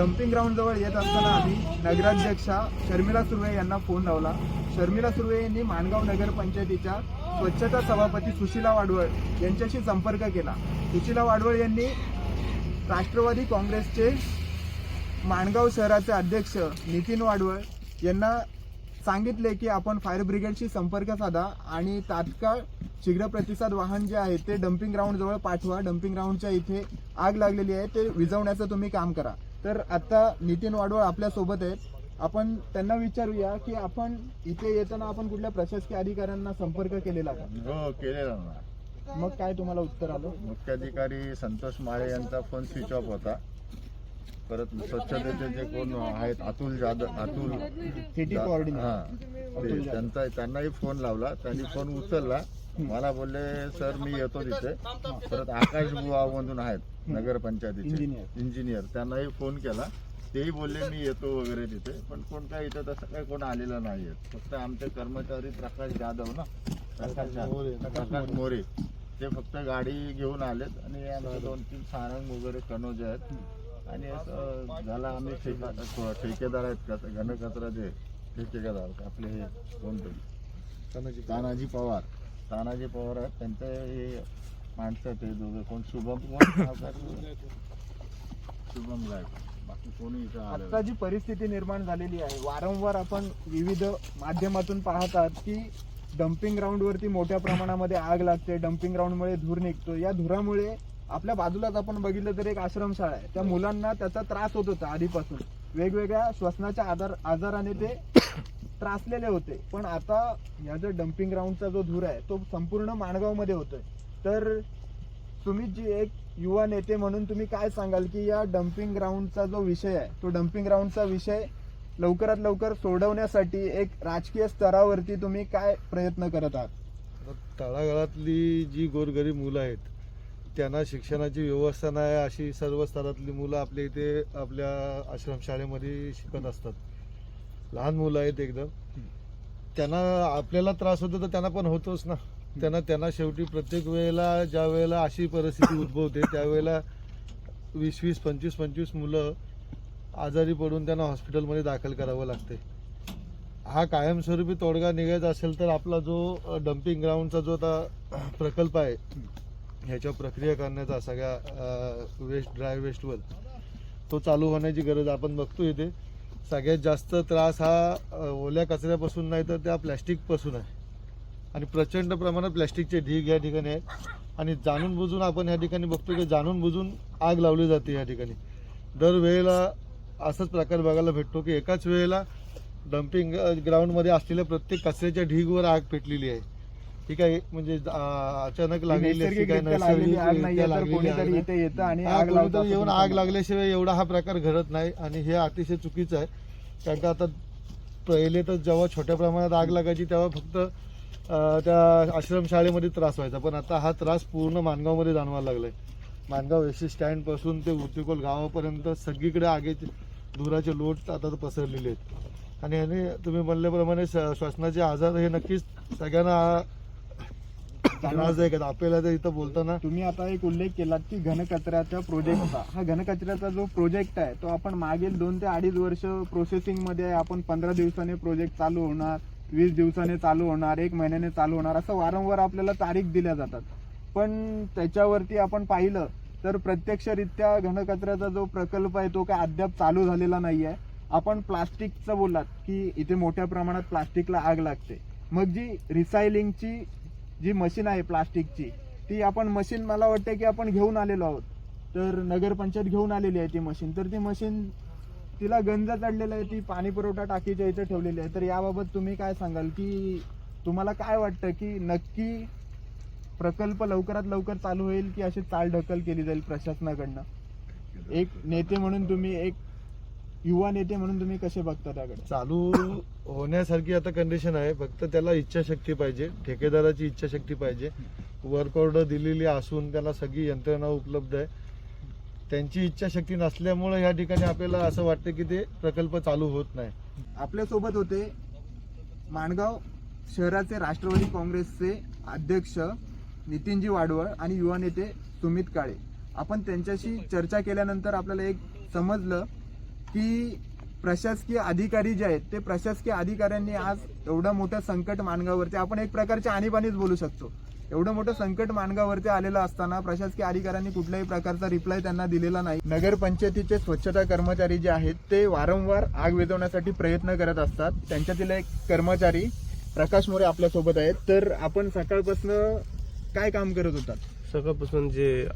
Dumping ground जवळ येत असताना आम्ही नगराध्यक्षा शर्मिला सुर्वे यांना फोन लावला. शर्मिला सुर्वे यांनी माणगाव नगरपंचायतीच्या स्वच्छता सभापती सुशीला वाडवळ यांच्याशी संपर्क केला. सुशीला वाडवळ यांनी राष्ट्रवादी काँग्रेसचे माणगाव शहराचे अध्यक्ष नितीन वाडवळ यांना सांगितले की आपण फायर ब्रिगेडशी संपर्क साधा आणि तात्काळ शीघ्र प्रतिसाद वाहन जे आहे ते डम्पिंग ग्राउंडजवळ पाठवा. डम्पिंग ग्राउंडच्या इथे आग लागलेली आहे. ते विझवण्याचं तुम्ही काम करा. तर आता नितीन वाडवळ आपल्यासोबत आहेत. आपण त्यांना विचारूया की आपण इथे येताना आपण कुठल्या प्रशासकीय अधिकाऱ्यांना संपर्क केलेला का? हो केलेला ना. मग काय तुम्हाला उत्तर आलं? मुख्याधिकारी संतोष माळे यांचा फोन स्विच ऑफ होता. परत स्वच्छतेचे जे कोण आहेत अतुल जाधव अतुल सिटी कोऑर्डिनेटर हा ते त्यांचा त्यांनाही फोन लावला. त्यांनी फोन उचलला. मला बोलले सर मी येतो तिथे. परत आकाश बुवा मधून आहेत नगरपंचायतीचे इंजिनियर. इंजिनियर त्यांनाही फोन केला. तेही बोलले मी येतो वगैरे तिथे. पण कोण काय इथं तसं काय कोण आलेलं नाहीये फक्त आमचे कर्मचारी प्रकाश जाधव ना? प्रकाश प्रकाश मोरे. ते फक्त गाडी घेऊन आलेत आणि आमचे दोन तीन सारंग वगैरे कनोजे आहेत. आणि असं झाला आम्ही ठेका ठेकेदार आहेत कच घनकचराचे ठेकेदार आपले हे कोणते तानाजी पवार. तानाजी पवार आहेत त्यांचे हे माणसं ते दोघे. कोण शुभम कोण? शुभम गायक बाकी कोणी इथं आलं आता जी परिस्थिती निर्माण झालेली आहे वारंवार आपण विविध माध्यमातून पाहतात की डम्पिंग ग्राउंड वरती मोठ्या प्रमाणामध्ये आग लागते डम्पिंग ग्राउंड मुळे धूर निघतो. या धुरामुळे आपल्या बाजूलाच आपण बघितलं तर एक आश्रमशाळा आहे. त्या मुलांना त्याचा त्रास होत होता आधीपासून. वेगवेगळ्या श्वसनाच्या आजार आजाराने ते त्रासलेले होते. पण आता या जो डम्पिंग ग्राउंडचा जो धूर आहे तो संपूर्ण माणगावमध्ये होतोय. तर तुम्ही जी एक युवा नेते म्हणून तुम्ही काय सांगाल की या डम्पिंग ग्राउंडचा जो विषय आहे तो डम्पिंग ग्राउंडचा विषय लवकरात लवकर सोडवण्यासाठी एक राजकीय स्तरावरती तुम्ही काय प्रयत्न करत आहात? तळागाळातली जी गोरगरीब मुलं आहेत त्यांना शिक्षणाची व्यवस्था नाही अशी सर्व स्तरातली मुलं आपल्या इथे आपल्या आश्रमशाळेमध्ये शिकत असतात. लहान मुलं आहेत एकदम. त्यांना आपल्याला त्रास होतो तर त्यांना पण होतोच ना. त्यांना त्यांना शेवटी प्रत्येक वेळेला ज्या वेळेला अशी परिस्थिती उद्भवते त्यावेळेला वीस वीस पंचवीस पंचवीस मुलं आजारी पडून त्यांना हॉस्पिटलमध्ये दाखल करावं लागते. हा कायमस्वरूपी तोडगा निघायचा असेल तर आपला जो डम्पिंग ग्राउंडचा जो आता प्रकल्प आहे ह्याच्या प्रक्रिया करण्याचा सगळ्या वेस्ट ड्राय वेस्टवर तो चालू होण्याची गरज आपण बघतो इथे. सगळ्यात जास्त त्रास हा ओल्या कचऱ्यापासून नाही तर त्या प्लॅस्टिकपासून आहे. आणि प्रचंड प्रमाणात प्लॅस्टिकचे ढीग या ठिकाणी आहेत. आणि जाणून बुजून आपण या ठिकाणी बघतो की जाणून बुजून आग लावली जाते या ठिकाणी. दरवेळेला असाच प्रकार बघायला भेटतो की एकाच वेळेला डम्पिंग ग्राउंडमध्ये असलेल्या प्रत्येक कचऱ्याच्या ढीगवर आग पेटलेली आहे. ठीक आहे म्हणजे अचानक लागलेली अशी काही नैसर्गिकरित्या लागलेली आग नाहीये नैसर्गिकरित्या तर लागलेली आग कोणीतरी नाही. इथे येतं आणि हा, आग लावतं कोणीतरी असं येऊन आग. लागल्याशिवाय एवढा हा प्रकार घडत नाही आणि हे अतिशय चुकीचं आहे कारण का आता पहिले तर जेव्हा छोट्या प्रमाणात आग लागायची तेव्हा फक्त अं, त्या आश्रमशाळेमध्ये त्रास व्हायचा पण आता हा त्रास पूर्ण मानगावमध्ये जाणवायला लागलाय मानगाव एस स्टँडपासून ते उर्तिकोल गावापर्यंत सगळीकडे आगीचे धुराचे लोट आता तर पसरलेले आहेत आणि याने तुम्ही म्हणल्याप्रमाणे श- श्वसनाचे आजार हे नक्कीच सगळ्यांना त्रासदायक आपल्याला तर इथं बोलताना तुम्ही आता एक उल्लेख केलात की घनकचऱ्याचा प्रोजेक्टचा हा घनकचऱ्याचा जो प्रोजेक्ट आहे तो आपण मागील दोन ते अडीच वर्ष प्रोसेसिंगमध्ये आहे. आपण पंधरा दिवसाने प्रोजेक्ट चालू होणार वीस दिवसाने चालू होणार एक महिन्याने चालू होणार असं वारंवार आपल्याला तारीख दिल्या जातात. पण त्याच्यावरती आपण पाहिलं तर प्रत्यक्षरित्या घनकचऱ्याचा जो प्रकल्प आहे तो काय अद्याप चालू झालेला नाही आहे आपण प्लास्टिकचं बोललात की इथे मोठ्या प्रमाणात प्लास्टिकला आग लागते. मग जी रिसायलिंगची जी मशीन आहे प्लास्टिकची ती आपण मशीन मला वाटतं की आपण घेऊन आलेलो आहोत. तर नगरपंचायत घेऊन आलेली आहे ती मशीन. तर ती मशीन तिला गंज चढलेला आहे ती पाणी पुरवठा टाकीच्या इथं ठेवलेली आहे. तर याबाबत तुम्ही काय सांगाल? की तुम्हाला काय वाटतं की नक्की प्रकल्प लवकरात लवकर चालू होईल की अशी चालढकल केली जाईल प्रशासनाकडनं? एक नेते म्हणून तुम्ही एक युवा नेते म्हणून तुम्ही कसे बघता त्याकडे चालू होण्यासारखी आता कंडिशन आहे. फक्त त्याला इच्छाशक्ती पाहिजे. ठेकेदाराची इच्छाशक्ती पाहिजे. वर्क ऑर्डर दिलेली असून त्याला सगळी यंत्रणा उपलब्ध आहे. त्यांची इच्छाशक्ती नसल्यामुळे या ठिकाणी आपल्याला असं वाटतं की ते प्रकल्प चालू होत नाही. आपल्यासोबत होते माणगाव शहराचे राष्ट्रवादी काँग्रेसचे अध्यक्ष नितीनजी वाडवळ आणि युवा नेते सुमित काळे. आपण त्यांच्याशी चर्चा केल्यानंतर आपल्याला एक समजलं की प्रशासकीय अधिकारी जे आहेत ते प्रशासकीय अधिकाऱ्यांनी आज एवढं मोठं संकट मानगावरती आपण एक प्रकारचे आणीबाणीच बोलू शकतो. एवढं मोठं संकट मानगावरती आलेलं असताना प्रशासकीय अधिकाऱ्यांनी कुठल्याही प्रकारचा रिप्लाय त्यांना दिलेला नाही. नगरपंचायतीचे स्वच्छता कर्मचारी जे आहेत ते वारंवार आग विझवण्यासाठी प्रयत्न करत असतात. त्यांच्यातील एक कर्मचारी प्रकाश मोरे आपल्यासोबत आहेत. तर आपण सकाळपासून काय काम करत होतात? सकाळपासून जे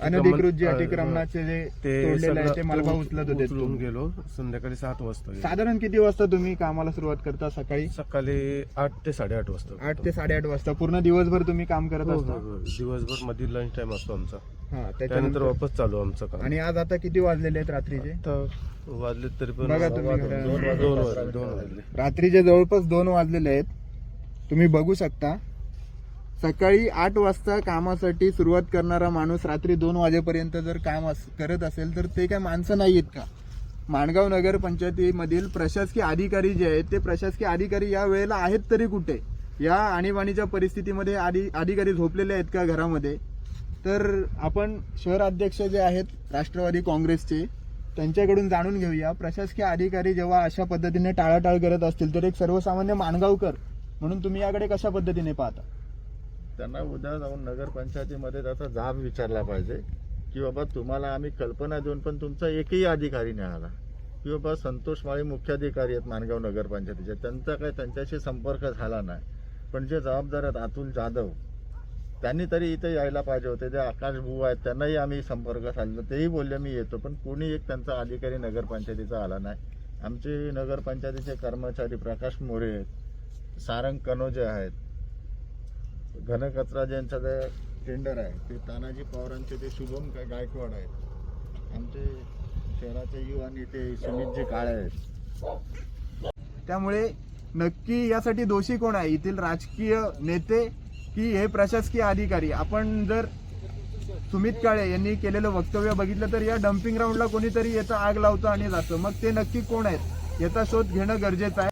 अनधिकृत जे अतिक्रमणाचे जे तोडलेले आहे ते उच- उचलत होते उचलून. गेलो. संध्याकाळी सात वाजता गेलो. साधारण किती वाजता तुम्ही कामाला सुरुवात करता सकाळी? सकाळी आठ ते साडेआठ वाजता. आठ ते साडेआठ वाजता. पूर्ण दिवसभर तुम्ही काम करत हो, असता? हो, हो. दिवसभरमध्ये लंच टाइम असतो आमचा. हा त्यानंतर त्याच्यानंतर वापस चालू आमचं काम. आणि आज आता किती वाजलेले आहेत रात्रीचे? तर वाजले तरी पण बघा तुम्ही दोन घड्याळ. वाजले. दोन वाजले. दोन वाजले. रात्रीचे जवळपास दोन वाजलेले आहेत. तुम्ही बघू शकता. सकाळी आठ वाजता कामासाठी सुरुवात करणारा माणूस रात्री दोन वाजेपर्यंत जर काम अस- करत असेल तर ते काय माणसं नाही आहेत का? माणगाव नगर पंचायतीमधील प्रशासकीय अधिकारी जे आहेत ते प्रशासकीय अधिकारी या वेळेला आहेत तरी कुठे? या आणीबाणीच्या परिस्थितीमध्ये आधी अधिकारी झोपलेले आहेत का घरामध्ये? तर आपण शहर अध्यक्ष जे आहेत राष्ट्रवादी काँग्रेसचे त्यांच्याकडून जाणून घेऊया. प्रशासकीय अधिकारी जेव्हा अशा पद्धतीने टाळाटाळ करत असतील तर एक सर्वसामान्य माणगावकर म्हणून तुम्ही याकडे कशा पद्धतीने पाहता? त्यांना उद्या जाऊन नगरपंचायतीमध्ये त्याचा जाब विचारला पाहिजे की बाबा तुम्हाला आम्ही कल्पना देऊन पण तुमचा एकही अधिकारी नाही आला. की बाबा संतोष माळी मुख्याधिकारी आहेत माणगाव नगरपंचायतीचे त्यांचा काय त्यांच्याशी संपर्क झाला नाही. पण जे जबाबदार आहेत अतुल जाधव त्यांनी तरी इथे यायला पाहिजे होते. जे आकाश आहेत त्यांनाही आम्ही संपर्क साधला. तेही बोलले मी येतो. पण कोणी एक त्यांचा अधिकारी नगरपंचायतीचा आला नाही. आमचे नगरपंचायतीचे कर्मचारी प्रकाश मोरे आहेत सारंग कनोजे आहेत घनकचरा ज्यांचं जे टेंडर आहे ते तानाजी पवारांचे ते शुभम काय गायकवाड आहेत. आमचे शहराचे युवा नेते सुमितजी काळे आहेत. त्यामुळे नक्की यासाठी दोषी कोण आहे? येथील राजकीय नेते की हे प्रशासकीय अधिकारी? आपण जर सुमित काळे यांनी केलेलं वक्तव्य बघितलं तर या डम्पिंग ग्राउंडला कोणीतरी याचा आग लावतं आणि जातं. मग ते नक्की कोण आहेत? याचा शोध घेणं गरजेचं आहे.